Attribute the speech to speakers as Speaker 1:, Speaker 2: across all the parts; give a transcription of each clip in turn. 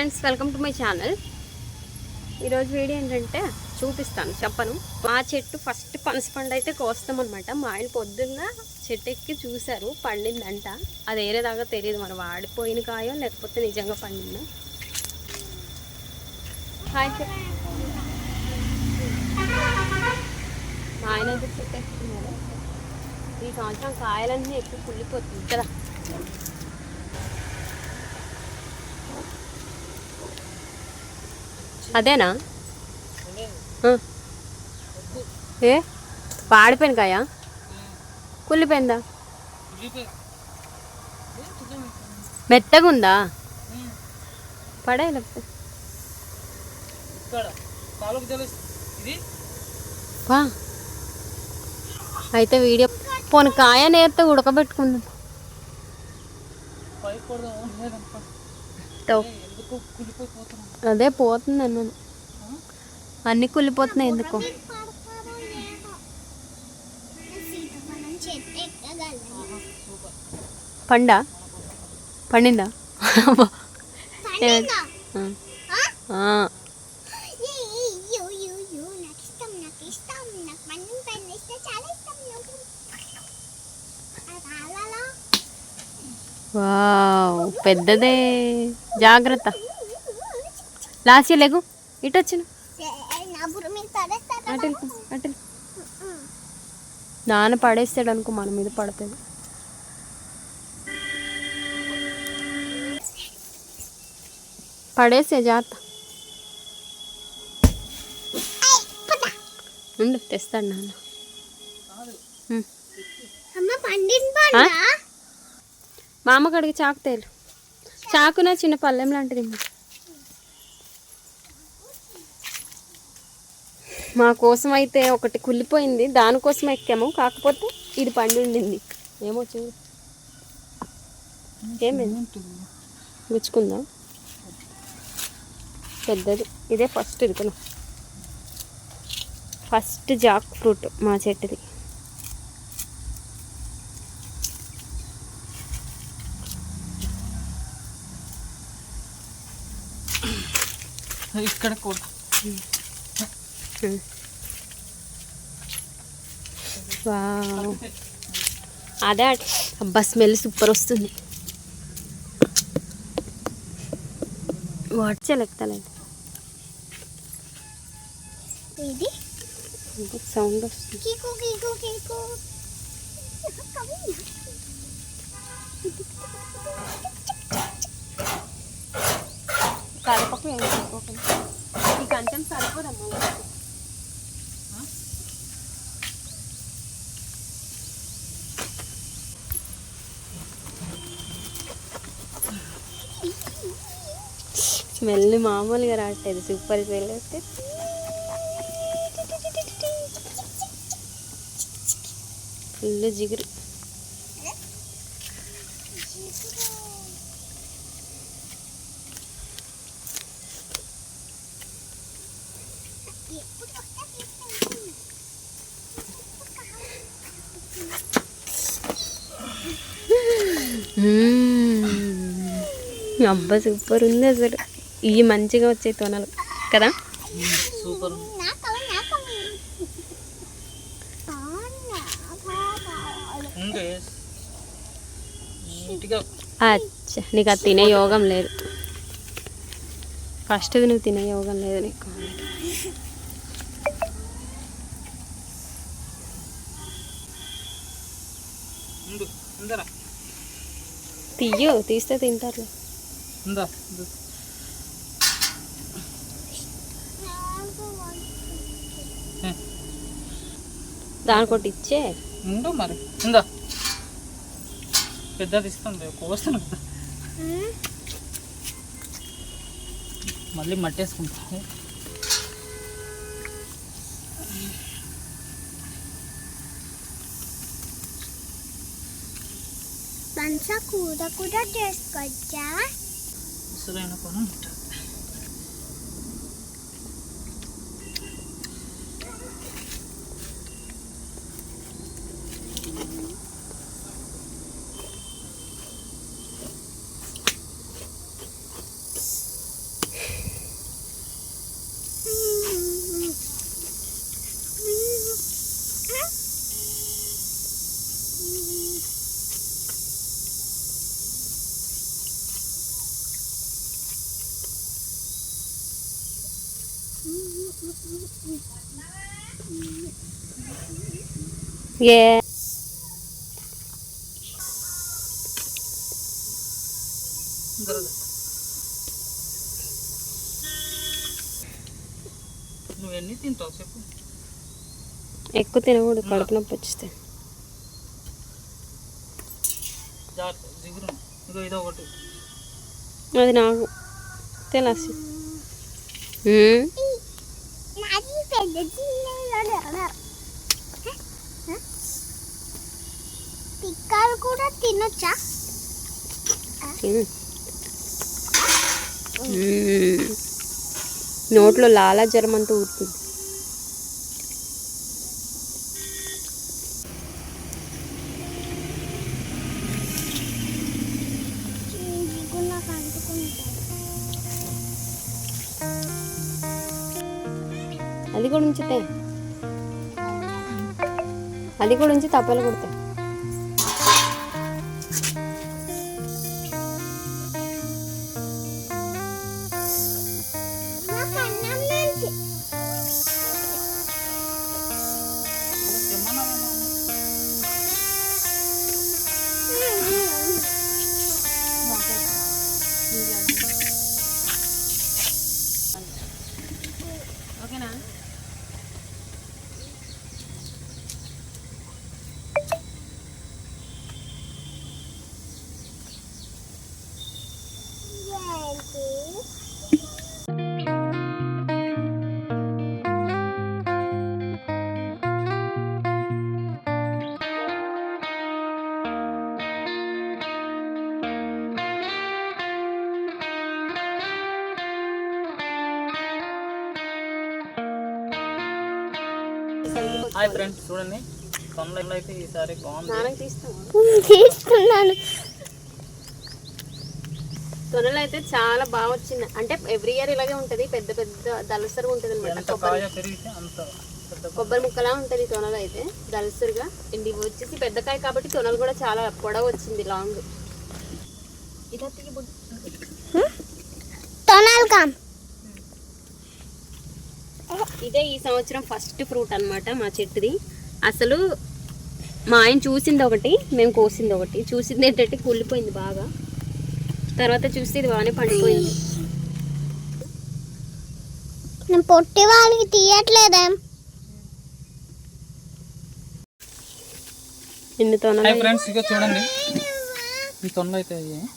Speaker 1: Friends welcome to my channel ఈరోజు video ఏంటంటే చూపిస్తాను చెప్పను. మా చెట్టు ఫస్ట్ పనస పండు అయితే కోస్తామన్నమాట. మా ఆయన పొద్దున్న చెట్టు ఎక్కి చూశారు పండిందంట. అది ఏరేదాకా తెలియదు మరి వాడిపోయిన కాయో లేకపోతే నిజంగా పండిందా? హాయ్ మా ఆయన అయితే చెట్టు ఎక్కుతున్నారు ఈ సంవత్సరం కాయలన్నీ ఎక్కువ కుళ్ళిపోతుంది కదా. అదేనా. ఏ? పాడిపోయిన కాయ కుళ్ళిపోయిందా మెత్తగా ఉందా పడే లేకపోతే వా. అయితే వీడియో పోను కాయ నేర్తే ఉడకబెట్టుకుందాం. అదే పోతుంది అన్నాను. అన్నీ కుళ్ళిపోతున్నాయి ఎందుకు? పండా? పండిందా? వావ్ పెద్దదే. జాగ్రత్త. లాస్ట్ లేగు ఇటు వచ్చిన. అటు. నాన్న పడేస్తాడు అనుకో మన మీద పడుతుంది పడేసే జాగ్రత్త. ఉండు తెస్తాడు నాన్న. మా అమ్మ కడిగి చాకు తేలు. చాకున చిన్న పల్లెం లాంటిది మా కోసం అయితే ఒకటి కుళ్ళిపోయింది. దానికోసం ఎక్కాము. కాకపోతే ఇది పండుండింది ఏమో చూడు ఏమైంది గుచ్చుకుందాం. పెద్దది. ఇదే ఫస్ట్ ఇరుకును ఫస్ట్ జాక్ ఫ్రూట్ మా చెట్టుది.
Speaker 2: ఇక్కడ కూడా
Speaker 1: వావ్. అదే అబ్బా స్మెల్ సూపర్ వస్తుంది. వచ్చేలెక్కలేదు సౌండ్ వస్తుంది. కలపకు ఏం కంచెం సరిపోదమ్మా స్మెల్ మామూలుగా రావట్లేదు. సూపర్ స్మెల్ వస్తే ఫుల్ జిగురు. అబ్బా సూపర్ ఉంది అసలు. ఇవి మంచిగా వచ్చాయి తొనలు. కదా?
Speaker 2: సూపర్
Speaker 1: అచ్చా నీకు అది తినే యోగం లేదు. ఫస్ట్ది నువ్వు తినే యోగం లేదు నీకు
Speaker 2: ఉండు ఉందరా
Speaker 1: తీయు తీస్తే.
Speaker 2: ఏ,
Speaker 1: దానికొట్టి ఇచ్చే.
Speaker 2: ఉండు మరి. ఉందా? పెద్దది ఇస్తుంది కోస్తాను మళ్ళీ మట్టేసుకుంటా.
Speaker 3: కూర కూడా చేసుకోవచ్చా
Speaker 2: ఉసురైన పని ఉంటుంది
Speaker 1: ఏ
Speaker 2: దొరకదు. నువ్వు ఎన్ని తింటావు చెప్పు.
Speaker 1: ఎక్కువ తినకూడదు కడుపు నొప్పి వచ్చితే
Speaker 2: జాగ్రత్త జిగురు ఇదో ఇదో ఒకటి.
Speaker 1: అది నాకు. తెలుసు
Speaker 3: పిక్కలు కూడా తినొచ్చా?
Speaker 1: నోట్లో లాలా జ్వరం అంతా ఊరుతుంది. అది కూడా ఉంచితే అది కూడా ఉంచి తప్పలు కొడతాయి.
Speaker 2: హాయ్ ఫ్రెండ్స్ చూడండి. తొందరలో అయితే ఈసారి బాగుంది.
Speaker 3: తీసుకున్నాను.
Speaker 1: తొనలు అయితే చాలా బాగా వచ్చింది. అంటే ఎవ్రీ ఇయర్ ఇలాగే ఉంటది. పెద్ద పెద్ద దలసరిగా ఉంటది అనమాట కొబ్బరి కొబ్బరి ముక్కలా ఉంటది తొనలు అయితే దలసరిగా. అండ్ ఇవి వచ్చేసి పెద్ద కాయ కాబట్టి తొనలు కూడా చాలా పొడవు వచ్చింది లాంగ్ ఇదా ఈ సంవత్సరం ఫస్ట్ ఫ్రూట్ అన్నమాట మా చెట్టుది. అసలు మా ఆయన చూసింది ఒకటి మేము కోసింది ఒకటి. చూసింది ఏంటంటే కుళ్ళిపోయింది బాగా. తర్వాత చూస్తే ఇది బాగానే పండిపోయింది.
Speaker 3: నేను పొట్టి వాళ్ళకి తీయట్లేదేం?
Speaker 1: ఎన్ని తొనలు
Speaker 2: ఫ్రెండ్స్ ఇక చూడండి. ఈ తొందర అయితే అయ్యాయి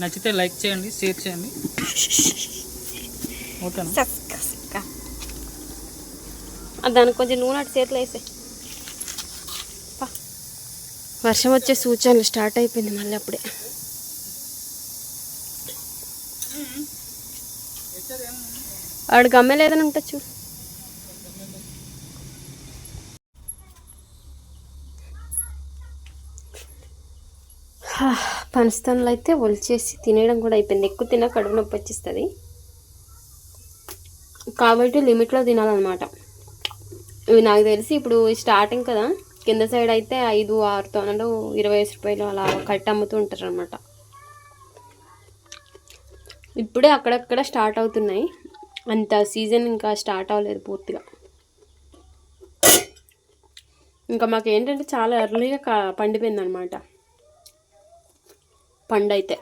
Speaker 2: నచ్చితే లైక్ చేయండి షేర్ చేయండి. ఓకేనా?
Speaker 1: దానికి కొంచెం నూనె అటు చేతిలో వేసే వర్షం వచ్చే సూచనలు స్టార్ట్ అయిపోయింది మళ్ళీ అప్పుడే. ఆడు గమ్మలేదని ఏదైనా చూడు. హా, అయితే ఒలిచేసి తినేయడం కూడా అయిపోయింది. ఎక్కువ తిన్నా కడుపు నొప్పి వచ్చేస్తుంది. కాబట్టి లిమిట్లో తినాలన్నమాట. ఇవి నాకు తెలిసి ఇప్పుడు స్టార్టింగ్ కదా. కింద సైడ్ అయితే ఐదు ఆరు తొనలు ఇరవై ఐదు రూపాయలు అలా కట్టి అమ్ముతూ ఉంటారు అనమాట ఇప్పుడే అక్కడక్కడ స్టార్ట్ అవుతున్నాయి. అంత సీజన్ ఇంకా స్టార్ట్ అవ్వలేదు పూర్తిగా. ఇంకా మాకు ఏంటంటే చాలా ఎర్లీగా పండిపోయింది అనమాట పండు అయితే